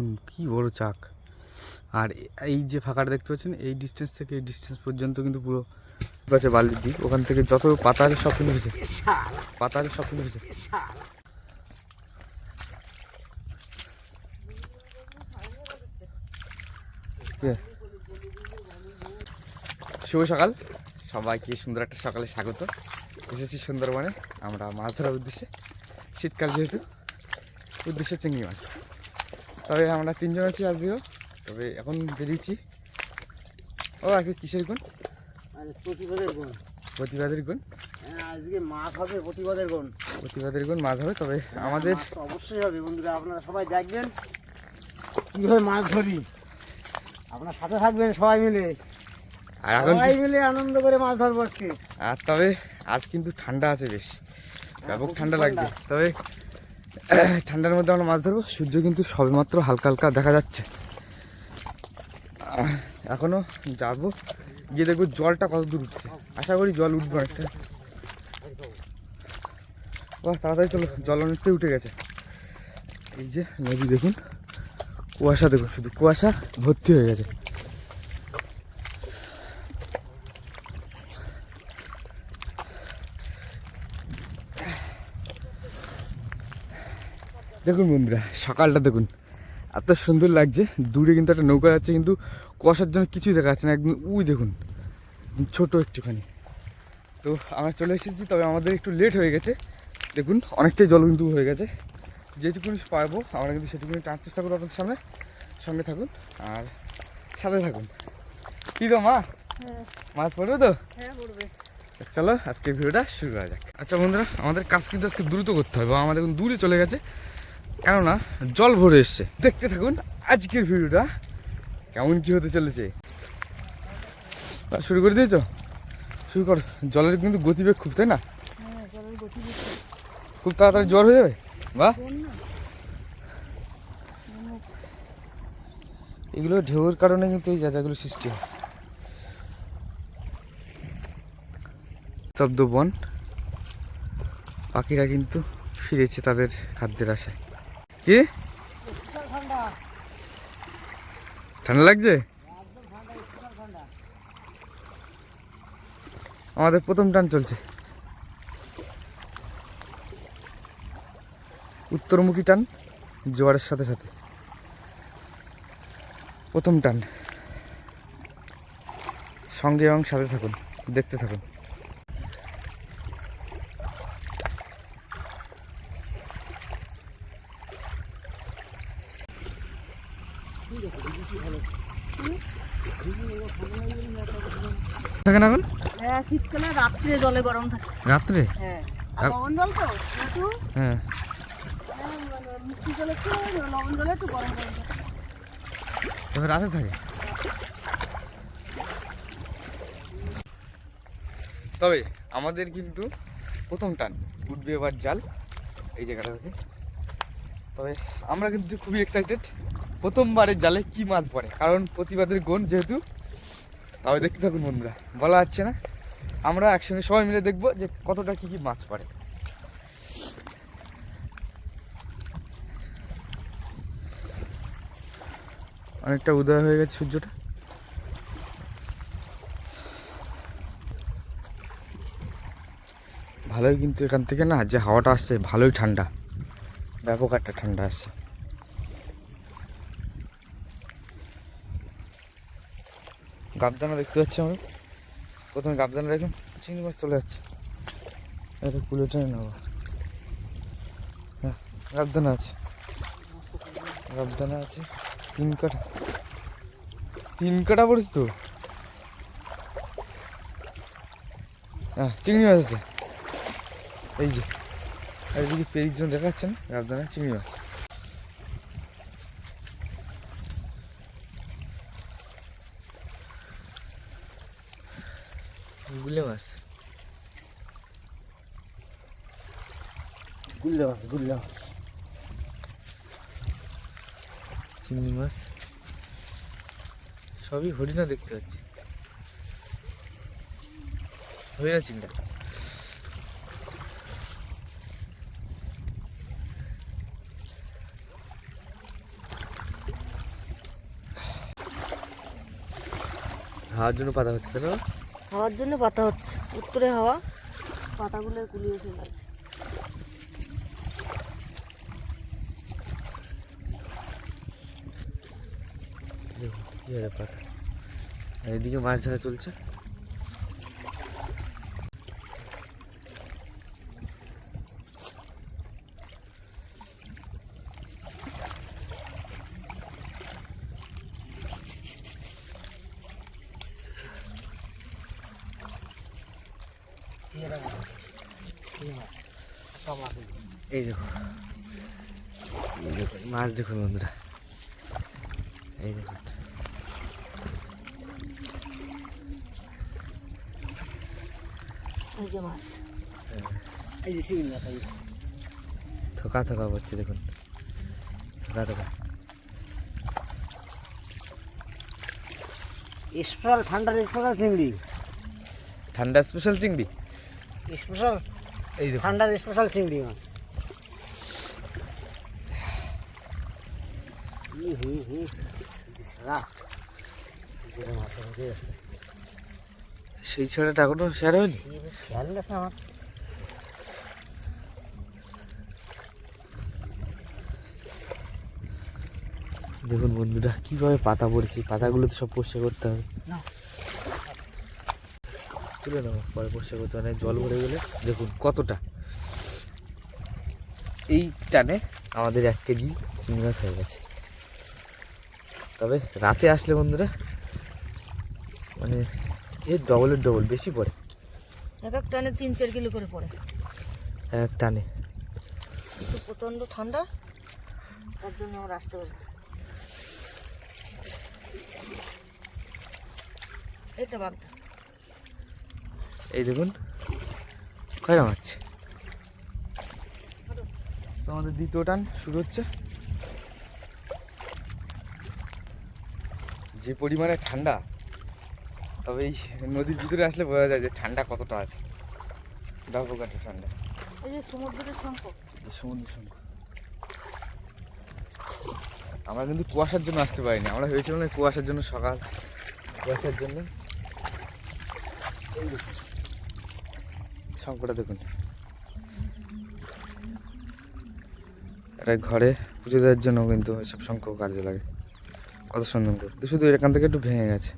দেখুন, কি বড় চাক। আর এই যে ফাঁকাটা দেখতে পাচ্ছেন, এই ডিস্টেন্স থেকে এই ডিস্টেন্স পর্যন্ত কিন্তু পুরো আছে বালির দিক। ওখান থেকে যত পাতা আছে সব কিন্তু পাতা আছে সব কিন্তু শুভ সকাল। সবাইকে সুন্দর একটা সকালে স্বাগত। এসেছি সুন্দরবনে, আমরা মাছ ধরার উদ্দেশ্যে। শীতকাল যেহেতু, উদ্দেশ্যে চিংড়ি মাছ। তবে আমরা তিনজন আছি আজকেও। তবে এখন বেরিয়েছি। ও আজকে কিসের গুণ? আরে প্রতিবাদের গুণ। প্রতিবাদের গুণ? হ্যাঁ আজকে মাছ হবে প্রতিবাদের গুণ। প্রতিবাদের গুণ মাছ হবে তবে আমাদের অবশ্যই হবে বন্ধুরা আপনারা সবাই দেখবেন কীভাবে মাছ ধরি। আপনার সাথে থাকবেন সবাই মিলে। আর এখন সবাই মিলে আনন্দ করে মাছ ধরবো আজকে। আর তবে আজ কিন্তু ঠান্ডা আছে বেশ। ব্যাপক ঠান্ডা ঠান্ডা। লাগছে। তবে ঠান্ডার মধ্যে আমরা মাছ ধরবো। সূর্য কিন্তু সবেমাত্র হালকা হালকা দেখা যাচ্ছে। আহ, এখনও যাব। গিয়ে দেখব জলটা কত দূর উঠছে। আশা করি জল উঠবে অনেকটা। তাড়াতাড়ি চলো জল অনেকটাই উঠে গেছে। এই যে নদী দেখুন। কুয়াশা দেখুন শুধু কুয়াশা ভর্তি হয়ে গেছে। দেখুন বন্ধুরা সকালটা দেখুন। এত সুন্দর লাগছে দূরে কিন্তু একটা নৌকা যাচ্ছে কিন্তু কুয়াশার জন্য কিছুই দেখা যাচ্ছে না একদম উই দেখুন ছোট একটুখানি। তো আমরা চলে এসেছি তবে আমাদের একটু লেট হয়ে গেছে। দেখুন অনেকটাই জল কিন্তু হয়ে গেছে। যেটুকুনি পারব আমরা কিন্তু সেটুকুনি টানার চেষ্টা করব আপনাদের সামনে। সঙ্গে থাকুন আর সাথে থাকুন। কী তো মা? মাছ পড়বে তো? হ্যাঁ চলো আজকে ভিডিওটা শুরু করা যাক। আচ্ছা বন্ধুরা আমাদের কাজ কিন্তু আজকে দ্রুত করতে হবে আমাদের এখন দূরে চলে গেছে। কেননা জল ভরে এসছে। দেখতে থাকুন আজকের ভিডিওটা কেমন কি হতে চলেছে। শুরু করে দিয়েছ? শুরু কর। জলের কিন্তু গতিবেগ খুব তাই না? হ্যাঁ খুব। তাড়াতাড়ি জ্বর হয়ে যাবে? বাহ এগুলো ঢেউয়ের কারণে কিন্তু এই গাছাগুলো সৃষ্টি হয়। শব্দ বন। পাখিরা কিন্তু ফিরেছে তাদের খাদ্যের আশায়। কি? ঠান্ডা লাগছে? আমাদের প্রথম টান চলছে। উত্তরমুখী টান, জোয়ারের সাথে সাথে। প্রথম টান। সঙ্গে এবং সাথে থাকুন, দেখতে থাকুন। থাকেন এখন? হ্যাঁ শীতকালে রাত্রে জলে গরম থাকে। রাত্রে? হ্যাঁ। আর- আর লবণ জল তো একটু হ্যাঁ। মিষ্টি জলে একটু লবণ জলে একটু গরম গরম থাকে তবে রাতে থাকে? তবে আমাদের কিন্তু প্রথম টান উঠবে এবার জাল। এই জায়গাটা থেকে তবে আমরা কিন্তু খুবই এক্সাইটেড প্রথমবারের জালে কি মাছ পড়ে কারণ প্রতিবাদের গুণ যেহেতু তবে দেখতে থাকুন বন্ধুরা। বলা যাচ্ছে না। আমরা একসঙ্গে সবাই মিলে দেখব যে কতটা কি কি মাছ পড়ে। অনেকটা উদয় হয়ে গেছে সূর্যটা। ভালোই কিন্তু এখান থেকে না যে হাওয়াটা আসছে, ভালোই ঠান্ডা। ব্যাপক একটা ঠান্ডা আসছে। গাবদানা দেখতে পাচ্ছি আমরা। প্রথমে গাবদানা দেখুন চিংড়ি মাছ চলে যাচ্ছে। এটা কুলে টেনে নেব। হ্যাঁ গাবদানা আছে। গাবদানা আছে, তিন কাটা তিন কাটা পড়িস তো? হ্যাঁ চিংড়ি মাছ আছে। এই যে, আর এদিকে পেরির জন্য দেখাচ্ছেন গাবদানা চিংড়ি মাছ। গুল্লা মাছ গুল্লা মাছ। চিংড়ি মাছ। সবই হরিণা দেখতে পাচ্ছি। হরিণা চিংড়া। হাওয়ার জন্য পাতা হচ্ছে না? হাওয়ার জন্য পাতা হচ্ছে। উত্তরে হাওয়া পাতাগুলো কুলিয়ে চলে দেখুন কি পাতা আর এদিকে মাছ ধরা চলছে। এই দেখো। মাছ দেখুন বন্ধুরা। এই দেখুন থোকা থোকা পড়ছে দেখুন। থোকা থোকা। স্পেশাল ঠান্ডার স্পেশাল চিংড়ি। ঠান্ডা স্পেশাল চিংড়ি? স্পেশাল এই দেখুন। ঠান্ডার স্পেশাল চিংড়ি মাছ। হি হি সেই ছেলেটা এখনও শেয়ার হয়নি? খেয়াল আমার দেখুন বন্ধুরা কীভাবে পাতা পড়েছে পাতাগুলো তো সব পরিষ্কার করতে হবে। না। তুলে নেব পরে পরিষ্কার করতে হবে জল ভরে গেলে। দেখুন কতটা। এই টানে আমাদের এক কেজি চিংড়ি মাছ হয়ে গেছে। তবে রাতে আসলে বন্ধুরা মানে এর ডবলের ডবল বেশি পড়ে। এক এক টানে তিন চার কিলো করে পড়ে। এক এক টানে। প্রচণ্ড ঠান্ডা তার জন্য আমরা আসতে পারি এটা বাগদা এই দেখুন কয়টা মাছ আমাদের দ্বিতীয় টান শুরু হচ্ছে। যে পরিমাণে ঠান্ডা তবে এই নদীর ভিতরে আসলে বোঝা যায় যে ঠান্ডা কতটা আছে। ডাবকাটা ঠান্ডা। এই যে সমুদ্রের শঙ্খ। সমুদ্র আমরা কিন্তু কুয়াশার জন্য আসতে পারিনি আমরা ভেবেছিলাম না কুয়াশার জন্য সকাল কুয়াশার জন্য। শঙ্কটা দেখুন এটা ঘরে পুজো দেওয়ার জন্য কিন্তু এসব শঙ্খ কাজে লাগে। কত সুন্দর শুধু এখান থেকে একটু ভেঙে গেছে।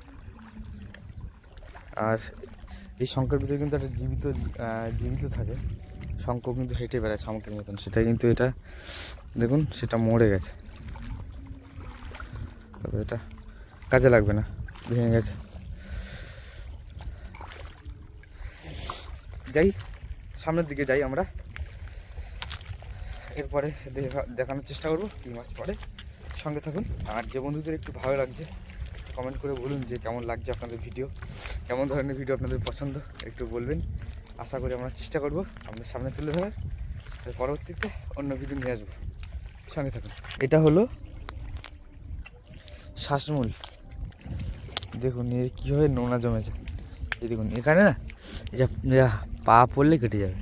আর এই শঙ্কর ভিতরে কিন্তু একটা জীবিত জীবিত থাকে। শঙ্খ কিন্তু হেঁটে বেড়ায় শামুকের মতন। সেটা কিন্তু এটা, দেখুন, সেটা মরে গেছে। তবে এটা কাজে লাগবে না, ভেঙে গেছে। যাই, সামনের দিকে যাই আমরা। এরপরে দেখা- দেখানোর চেষ্টা করব কী মাছ পড়ে সঙ্গে থাকুন। আর যে বন্ধুদের একটু ভালো লাগছে কমেন্ট করে বলুন যে কেমন লাগছে আপনাদের ভিডিও কেমন ধরনের ভিডিও আপনাদের পছন্দ, একটু বলবেন। আশা করি আমরা চেষ্টা করব আপনাদের সামনে তুলে ধরার। পরবর্তীতে অন্য ভিডিও নিয়ে আসব। সঙ্গে থাকুন। এটা হলো শ্বাসমূল দেখুন এর কীভাবে নোনা জমেছে। এই দেখুন, এখানে না যে পা পড়লে কেটে যাবে।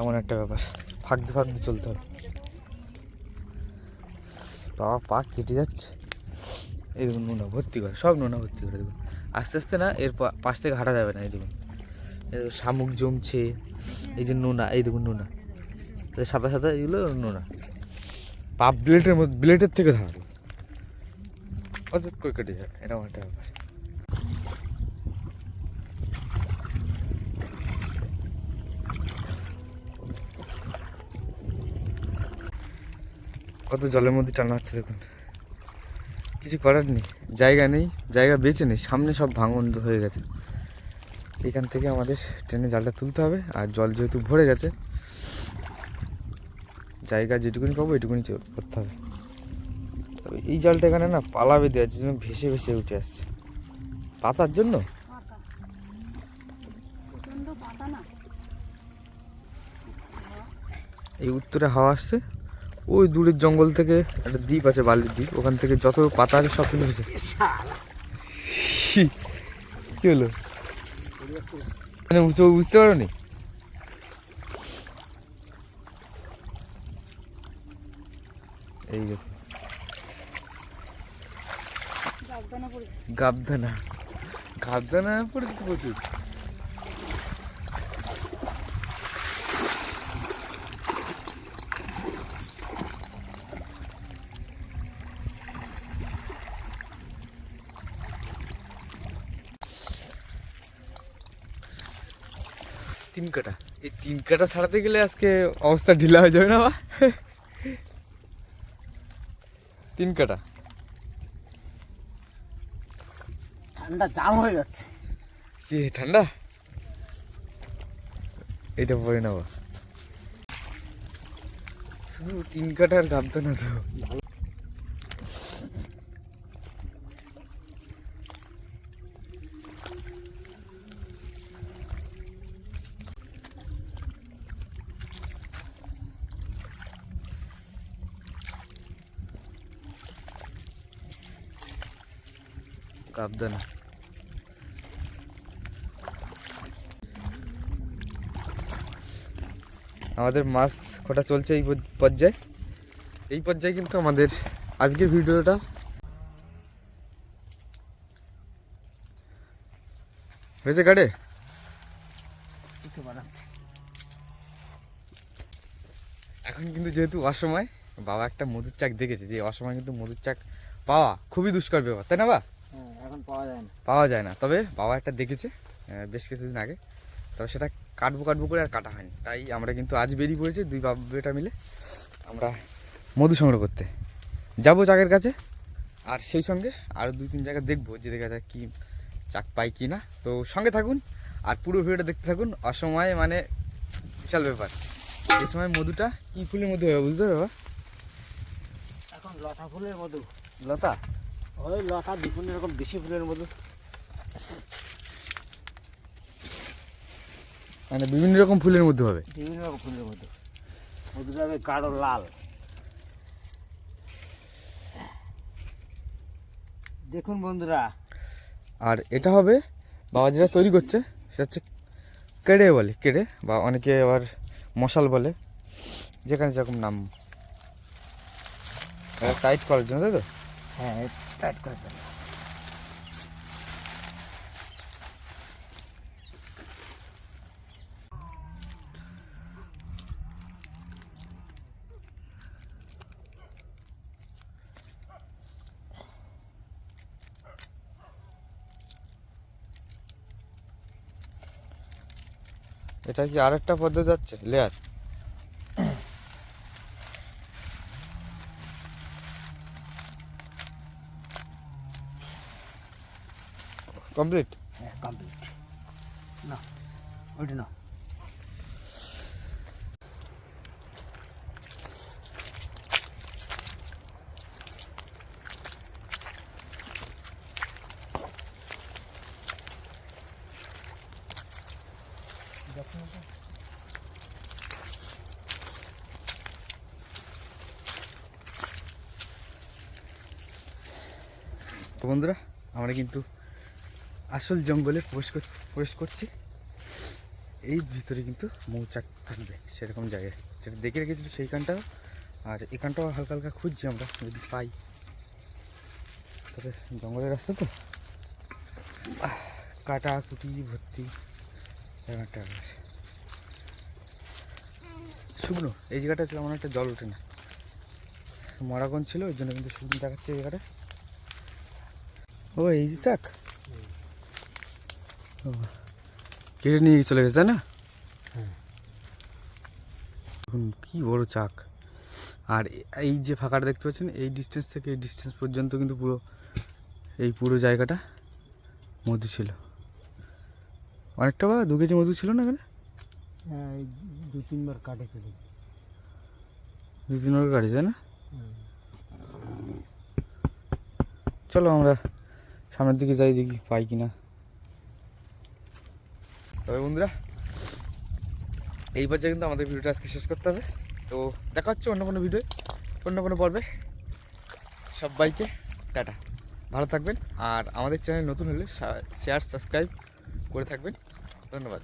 এমন একটা ব্যাপার। ফাঁক দিয়ে ফাঁক দিয়ে চলতে হবে। বাবা পা কেটে যাচ্ছে। এই দেখুন নোনা ভর্তি করে সব নোনা ভর্তি করে দেখুন। আস্তে আস্তে না এর পা- পাশ থেকে হাঁটা যাবে না এই দেখুন। এই শামুক জমছে এই যে নোনা এই দেখুন নোনা। সাদা সাদা এগুলো নোনা। পা ব্লেটের মধ্যে ব্লেটের থেকে ধারালো অযথ করে কেটে যাবে এরকম একটা ব্যাপার। কত জলের মধ্যে টানা হচ্ছে দেখুন। কিছু করার নেই জায়গা নেই জায়গা বেঁচে নেই সামনে সব ভাঙন হয়ে গেছে। এখান থেকে আমাদের ট্রেনে জালটা তুলতে হবে আর জল যেহেতু ভরে গেছে জায়গা যেটুকুনি পাবো এটুকুনি করতে হবে। তবে এই জলটা এখানে না পালা বেঁধে আছে যেন ভেসে ভেসে উঠে আসছে। পাতার জন্য? এই উত্তরে হাওয়া আসছে। ওই দূরের জঙ্গল থেকে একটা দ্বীপ আছে বালির দ্বীপ। ওখান থেকে যত পাতা আছে সব কিন্তু কি হলো? মানে বুঝতে বুঝতে পারো নি এই পড়েছে। গাবধানা। গাবদানা পড়েছে প্রচুর। তিন কাটা এই তিন কাটা ছাড়াতে গেলে আজকে অবস্থা ঢিলা হয়ে যাবে না বা তিন কাটা ঠান্ডা জাম হয়ে যাচ্ছে। কি ঠান্ডা? এটা পরে নেব। শুধু তিন কাটার গাবতো না তো। আমাদের মাছ কটা চলছে এই পর্যায়ে? এই পর্যায়ে কিন্তু আমাদের আজকের ভিডিওটা হয়েছে কাটে? এখন কিন্তু যেহেতু অসময়, বাবা একটা মধুর চাক দেখেছে যে অসময় কিন্তু মধুর চাক পাওয়া খুবই দুষ্কর ব্যাপার, তাই না, বা? পাওয়া যায় না। পাওয়া যায় না। তবে বাবা একটা দেখেছে বেশ কিছুদিন আগে। তবে সেটা কাটবো কাটবো করে আর কাটা হয়নি। তাই আমরা কিন্তু আজ বেরিয়ে পড়েছি দুই বাবা বেটা মিলে আমরা মধু সংগ্রহ করতে। যাব চাকের কাছে আর সেই সঙ্গে আরও দুই তিন জায়গা দেখব যে দেখা যায় কি চাক পাই কি না। তো সঙ্গে থাকুন আর পুরো ভিডিওটা দেখতে থাকুন। অসময়ে মানে বিশাল ব্যাপার। এই সময় মধুটা কি ফুলের মধ্যে হবে বুঝতে পারবে এখন লতা ফুলের মধু। লতা? ওই লতা দ্বিগুণ এরকম বেশি ফুলের মধু মানে বিভিন্ন রকম ফুলের মধ্যে হবে। বিভিন্ন রকম ফুলের মধ্যে। মধুটা হবে গাঢ় লাল। দেখুন বন্ধুরা। আর এটা হবে বাবা যেটা তৈরি করছে সেটা হচ্ছে কেড়ে বলে কেড়ে বা অনেকে আবার মশাল বলে যেখানে যেরকম নাম। টাইট করার জন্য তাই তো? হ্যাঁ টাইট করে ফেলো। এটা কি আর একটা পদ্ধতি যাচ্ছে লেয়ার কমপ্লিট হ্যাঁ কমপ্লিট না ওইটা না তো বন্ধুরা আমরা কিন্তু আসল জঙ্গলে প্রবেশ প্রবেশ করছি। এই ভিতরে কিন্তু মৌচাক থাকবে সেরকম জায়গায়। যেটা দেখে রেখেছিল সেইখানটা আর এখানটাও হালকা হালকা খুঁজছি আমরা, যদি পাই। তবে জঙ্গলের রাস্তা তো? কাটা কুটি, ভর্তি। ব্যাপার। শুকনো, এই জায়গাটা তেমন একটা জল ওঠে না। মরাগন ছিল, ওই জন্য কিন্তু শুকনো দেখাচ্ছে এই জায়গাটা। ও, এই যে চাক। কেটে নিয়ে চলে গেছে তাই না? হ্যাঁ। দেখুন কি বড় চাক। আর এই যে ফাঁকাটা দেখতে পাচ্ছেন এই ডিস্টেন্স থেকে এই ডিস্টেন্স পর্যন্ত কিন্তু পুরো এই পুরো জায়গাটা মধু ছিল। অনেকটা বা দু কেজি মধু ছিল না এখানে? হ্যাঁ দু তিনবার কাটে চলে দু তিনবার কাটে তাই না? চলো আমরা সামনের দিকে যাই দেখি পাই কিনা। তবে বন্ধুরা, এই পর্যায়ে কিন্তু আমাদের ভিডিওটা আজকে শেষ করতে হবে। তো দেখা হচ্ছে অন্য কোনো ভিডিও অন্য কোনো পর্বে। সবাইকে টাটা। ভালো থাকবেন, আর আমাদের চ্যানেল নতুন হলে শেয়ার সাবস্ক্রাইব করে থাকবেন। ধন্যবাদ।